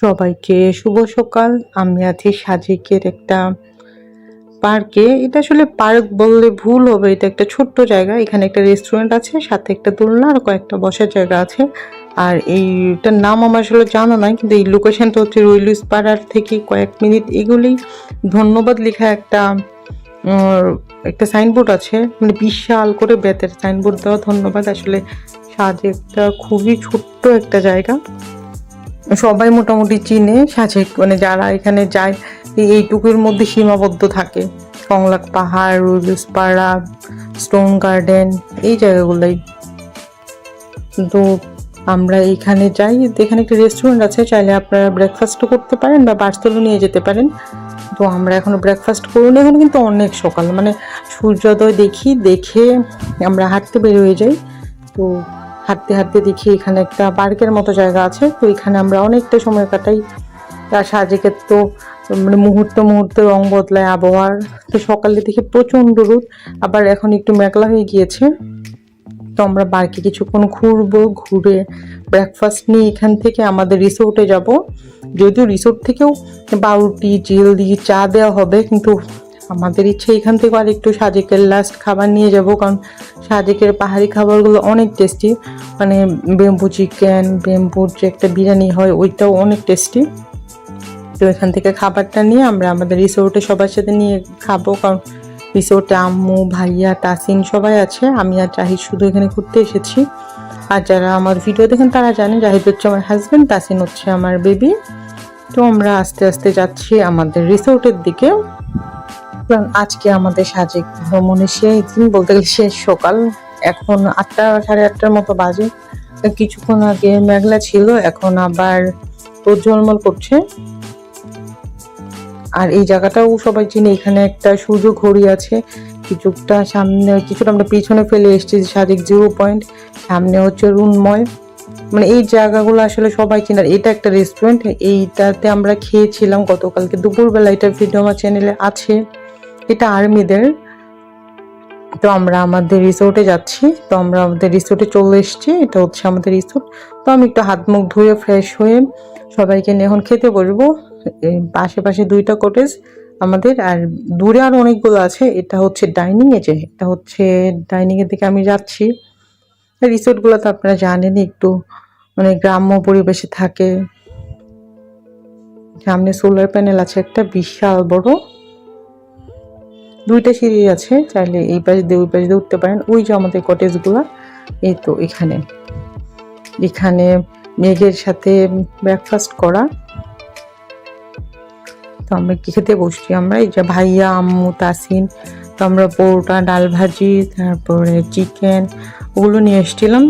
সবাইকে শুভ সকাল। আমি আছি সাজেকের একটা পার্কে। এটা আসলে পার্ক বললে ভুল হবে। এটা একটা ছোট্ট জায়গা। এখানে একটা রেস্টুরেন্ট আছে, সাথে একটা দোলনা, আর কয়েকটা বসার জায়গা আছে। আর এইটার নাম আমার আসলে জানা নাই, কিন্তু এই লোকেশনটা হচ্ছে রুইলুস পাড়ার থেকে কয়েক মিনিট এগুলি। ধন্যবাদ লেখা একটা একটা সাইনবোর্ড আছে। মানে বিশাল করে বেতের সাইনবোর্ড দেওয়া। ধন্যবাদ। আসলে সাজেকটা খুবই ছোট্ট একটা জায়গা। সবাই মোটামুটি চিনে সাজেক মানে যারা এখানে যায়, এই এইটুকুর মধ্যে সীমাবদ্ধ থাকে। কংলাক পাহাড় রুলুস পাড়া স্টোন গার্ডেন এই জায়গাগুলোই। তো আমরা এখানে যাই, এখানে একটা রেস্টুরেন্ট আছে, চাইলে আপনারা ব্রেকফাস্টও করতে পারেন বা পার্সেলও নিয়ে যেতে পারেন। তো আমরা এখনও ব্রেকফাস্ট করুন, এখন কিন্তু অনেক সকাল মানে সূর্যোদয় দেখি, দেখে আমরা হাঁটতে বের হয়ে যাই। তো হাঁটতে হাঁটতে দেখি এখানে একটা পার্কের মতো জায়গা আছে। তো এখানে আমরা অনেকটা সময় কাটাই। আর সাজেকের তো মানে মুহূর্ত, মুহূর্তে রং বদলায় আবহাওয়ার। তো সকালে দেখে প্রচণ্ড রোদ, আবার এখন একটু মেঘলা হয়ে গিয়েছে। তো আমরা পার্কে কিছুক্ষণ ঘুরবো, ঘুরে ব্রেকফাস্ট নিয়ে এখান থেকে আমাদের রিসোর্টে যাব। যদিও রিসোর্ট থেকেও বাউটি জিলদি চা দেওয়া হবে, কিন্তু আমাদের ইচ্ছে এখান থেকে আর একটু সাজেকের লাস্ট খাবার নিয়ে যাব, কারণ সাজেকের পাহাড়ি খাবারগুলো অনেক টেস্টি মানে বেম্বু চিকেন বেম্বুর যে একটা বিরিয়ানি হয়, ওইটাও অনেক টেস্টি তো এখান থেকে খাবারটা নিয়ে আমরা আমাদের রিসোর্টে সবার সাথে নিয়ে খাব, কারণ রিসোর্টে আম্মু, ভাইয়া, তাসিন সবাই আছে। আমি আর জাহিদ শুধু এখানে ঘুরতে এসেছি। আর যারা আমার ভিডিও দেখেন, তারা জানে জাহিদ হচ্ছে আমার হাজব্যান্ড তাসিন হচ্ছে আমার বেবি তো আমরা আস্তে আস্তে যাচ্ছি আমাদের রিসোর্টের দিকে। আজকে আমাদের সাজেক ভ্রমণে শেষ দিন বলতে গেলে শেষ সকাল। এখন আটটা, সাড়ে আটটার মতো বাজে। কিছুক্ষণ আগে মেঘলা ছিল, এখন আবার রোদ ঝলমল করছে। আর এই জায়গাটাও সবাই চিনে, এখানে একটা সূর্য ঘড়ি আছে। কিছুটা সামনে, কিছুটা আমরা পিছনে ফেলে এসেছি সাদিক জিরো পয়েন্ট। সামনে হচ্ছে রুনময়। মানে এই জায়গাগুলো আসলে সবাই চিনে। আর এটা একটা রেস্টুরেন্ট এইটাতে আমরা খেয়েছিলাম গতকালকে। দুপুরবেলা এটার ভিডিও আমার চ্যানেলে আছে। এটা আর্মিদের। তো আমরা আমাদের রিসোর্টে যাচ্ছি। তো আমরা আমাদের রিসোর্টে চলে এসেছি। এটা হচ্ছে আমাদের রিসোর্ট তো আমি একটু হাত মুখ ধুয়ে ফ্রেশ হয়ে সবাইকে নিয়ে এখন খেতে বসবো। আশেপাশে দুইটা কটেজ আমাদের। আর দূরে আর অনেকগুলো আছে। এটা হচ্ছে ডাইনিং এ যে, এটা হচ্ছে ডাইনিং এর দিকে আমি যাচ্ছি। রিসোর্টগুলো তো আপনারা জানেনই একটু মানে গ্রাম্য পরিবেশে থাকে। সামনে সোলার প্যানেল আছে একটা বিশাল বড়। দুইটা সিঁড়ি আছে, চাইলে এই পাশ দিয়ে ওই পাশ দিয়ে উঠতে পারেন। ওই যে আমাদের কটেজগুলো এই তো এখানে। এখানে মেঘের সাথে ব্রেকফাস্ট করা। তো আমরা কি খেতে বসছি আমরা। এই যে ভাইয়া, আম্মু, তাসিন, তো আমরা পরোটা, ডাল ভাজি, তারপরে চিকেন ওগুলো নিয়ে এসেছিলাম।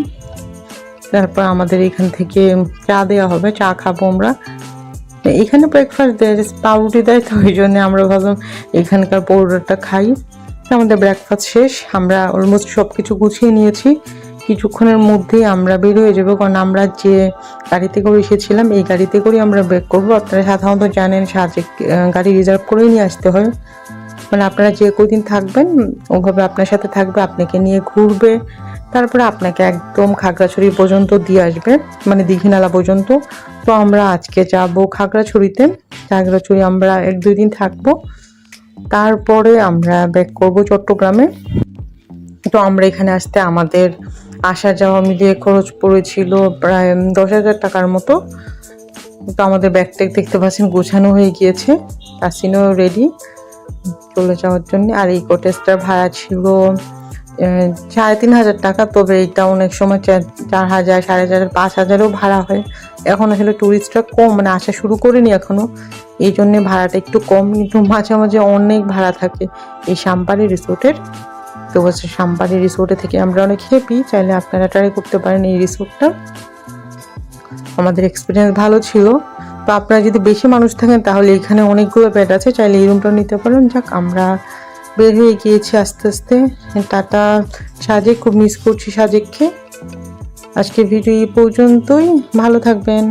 তারপর আমাদের এখান থেকে চা দেওয়া হবে, চা খাব আমরা। এখানে ব্রেকফাস্ট দেয় পাউরুটি দেয় তো ওই জন্য আমরা ভাবলাম এখানকার পরোটাটা খাই। আমাদের ব্রেকফাস্ট শেষ আমরা অলমোস্ট সব কিছু গুছিয়ে নিয়েছি। কিছুক্ষণের মধ্যেই আমরা বের হয়ে যাব কারণ আমরা যে গাড়িতে করে এসেছিলাম এই গাড়িতে করে আমরা ব্রেক করব। আপনারা সাধারণত জানেন আহ, গাড়ি রিজার্ভ করেই নিয়ে আসতে হয়। মানে আপনারা যে কদিন থাকবেন ওভাবে আপনার সাথে থাকবে আপনাকে নিয়ে ঘুরবে। তারপরে আপনাকে একদম খাগড়াছড়ি পর্যন্ত দিয়ে আসবে মানে দীঘিনালা পর্যন্ত। তো আমরা আজকে যাব খাগড়াছড়িতে। খাগড়াছড়ি আমরা এক দুই দিন থাকব। তারপরে আমরা ব্যাক করব চট্টগ্রামে। তো আমরা এখানে আসতে আমাদের আসা যাওয়া মিলিয়ে খরচ পড়েছিল প্রায় দশ হাজার টাকার মতো। তো আমাদের ব্যাগ দেখতে পাচ্ছেন, গোছানো হয়ে গিয়েছে। তাসিনও রেডি চলে যাওয়ার জন্য। আর এই কটেজটার ভাড়া ছিল সাড়ে তিন হাজার টাকা, তবে এইটা অনেক সময় চার হাজার, সাড়ে চার পাঁচ হাজারও ভাড়া হয়। এখন আসলে টুরিস্টরা কম মানে আসা শুরু করিনি এখনও এই জন্যে ভাড়াটা একটু কম, কিন্তু মাঝে মাঝে অনেক ভাড়া থাকে। এই সাম্পারি রিসোর্টের, তো হচ্ছে সাম্পারি রিসোর্টে থেকে আমরা অনেক হ্যাপি চাইলে আপনারা ট্রাই করতে পারেন এই রিসোর্টটা। আমাদের এক্সপিরিয়েন্স ভালো ছিল। তো আপনারা যদি বেশি মানুষ থাকেন, তাহলে এখানে অনেকগুলো বেড আছে। চাইলে এই রুমটা নিতে পারেন। যাক, আমরা বের হয়ে গিয়েছি আস্তে আস্তে। টাটা, সাজেক, খুব মিস করছি সাজেককে। আজকে ভিডিও এই পর্যন্তই। ভালো থাকবেন।